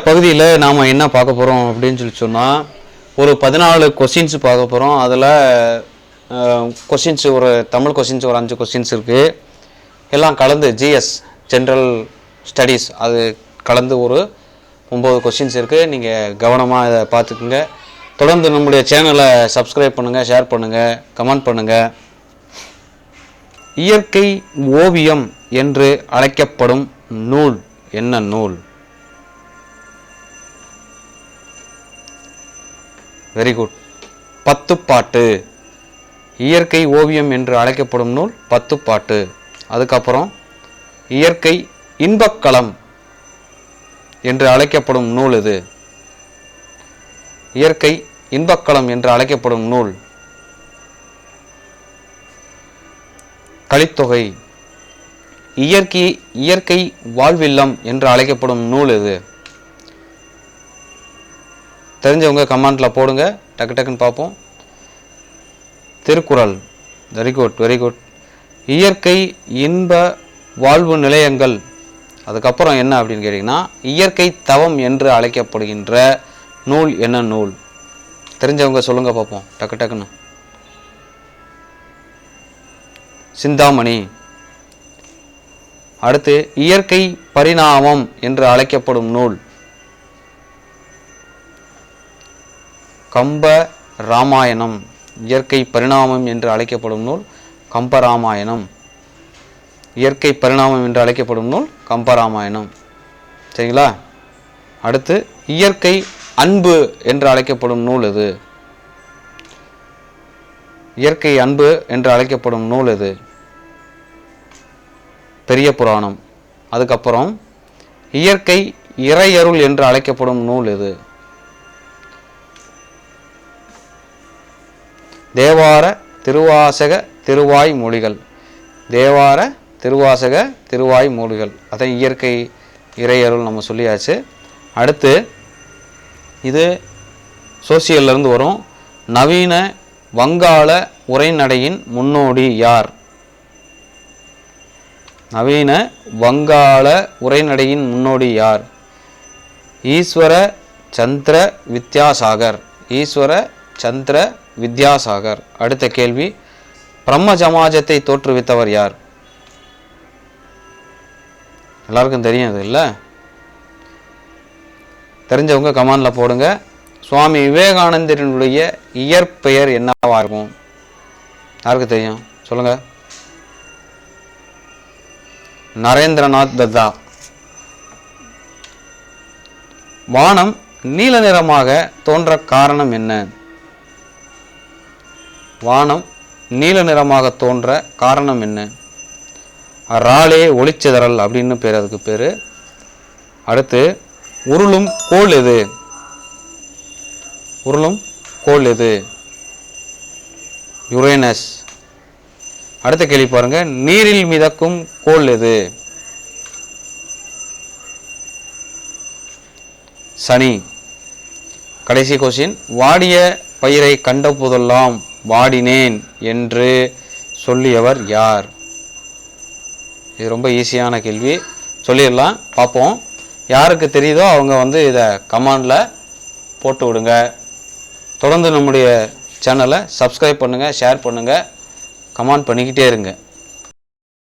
பகுதியில் நாம் என்ன பார்க்க போகிறோம் அப்படின்னு சொல்லி சொன்னால் ஒரு பதினாலு கொஷின்ஸ் பார்க்க போகிறோம் அதில் கொஷின்ஸ் ஒரு தமிழ் கொஷின்ஸ் ஒரு அஞ்சு கொஷின்ஸ் இருக்குது எல்லாம் கலந்து ஜிஎஸ் ஜென்ரல் ஸ்டடீஸ் அது கலந்து ஒரு ஒம்பது கொஷின்ஸ் இருக்குது நீங்கள் கவனமாக இதை பார்த்துக்குங்க. தொடர்ந்து நம்முடைய சேனலை சப்ஸ்கிரைப் பண்ணுங்கள் ஷேர் பண்ணுங்கள் கமெண்ட் பண்ணுங்கள் இயற்கை ஓவியம் என்று அழைக்கப்படும் நூல் என்ன நூல்? வெரி குட் பத்துப்பாட்டு இயற்கை ஓவியம் என்று அழைக்கப்படும் நூல் பத்துப்பாட்டு அதுக்கப்புறம் இயற்கை இன்பக்களம் என்று அழைக்கப்படும் நூல் இது. இயற்கை இன்பக்களம் என்று அழைக்கப்படும் நூல். கலித்தொகை இயற்கை இயற்கை வாழ்வில்லம் என்று அழைக்கப்படும் நூல் இது. தெரிஞ்சவங்க கமெண்டில் போடுங்க. டக்கு டக்குன்னு பார்ப்போம். Thirukkural. Very good very good இயற்கை இன்ப வாழ்வு நிலையங்கள். அதுக்கப்புறம் என்ன அப்படின்னு கேட்டிங்கன்னா இயற்கை தவம் என்று அழைக்கப்படுகின்ற நூல் என்ன நூல்? தெரிஞ்சவங்க சொல்லுங்க பார்ப்போம். டக்கு டக்குன்னு. சிந்தாமணி. அடுத்து இயற்கை பரிணாமம் என்று அழைக்கப்படும் நூல். கம்ப ராமாயணம் இயற்கை பரிணாமம் என்று அழைக்கப்படும் நூல் கம்பராமாயணம் இயற்கை பரிணாமம் என்று அழைக்கப்படும் நூல் கம்பராமாயணம் சரிங்களா? அடுத்து இயற்கை அன்பு என்று அழைக்கப்படும் நூல் இது இயற்கை அன்பு என்று அழைக்கப்படும் நூல் இது பெரிய புராணம். அதுக்கப்புறம் இயற்கை இறையருள் என்று அழைக்கப்படும் நூல் இது தேவார திருவாசக திருவாய் மொழிகள் தேவார திருவாசக திருவாய் மொழிகள் அதான் இயற்கை இறையருள் நம்ம சொல்லியாச்சு. அடுத்து இது சோசியல்ல இருந்து வரும். நவீன வங்காள உரைநடையின் முன்னோடி யார்? நவீன வங்காள உரைநடையின் முன்னோடி யார்? ஈஸ்வர சந்திர வித்யாசாகர். ஈஸ்வர சந்திர வித்யாசாகர். அடுத்த கேள்வி பிரம்ம சமாஜத்தை தோற்றுவித்தவர் யார்? எல்லாருக்கும் தெரியும் அது இல்லை? தெரிஞ்சவங்க கமெண்ட்ல போடுங்க. சுவாமி விவேகானந்தரினுடைய இயற்பெயர் என்னவா இருக்கும்? யாருக்கு தெரியும்? சொல்லுங்க. நரேந்திரநாத் தத்தா. வானம் நீல நிறமாக தோன்ற காரணம் என்ன? வானம் நீல நிறமாக தோன்ற காரணம் என்ன? ராலே ஒளிச்சிதறல் அப்படின்னு பேர் அதுக்கு பேர். அடுத்து உருளும் கோல் எது? உருளும் கோல் எது? யுரேனஸ். அடுத்த கேள்வி பாருங்க. நீரில் மிதக்கும் கோல் எது? சனி. கடைசி கொஸ்டின் வாடிய பயிரை கண்ட போதெல்லாம் வாடினேன் என்று சொல்லியவர் யார்? இது ரொம்ப ஈஸியான கேள்வி. சொல்லிடலாம் பார்ப்போம். யாருக்கு தெரியுதோ அவங்க வந்து இதை கமாண்டில் போட்டு விடுங்க. தொடர்ந்து நம்முடைய சேனலை சப்ஸ்கிரைப் பண்ணுங்கள் ஷேர் பண்ணுங்கள் கமெண்ட் பண்ணிக்கிட்டே இருங்க.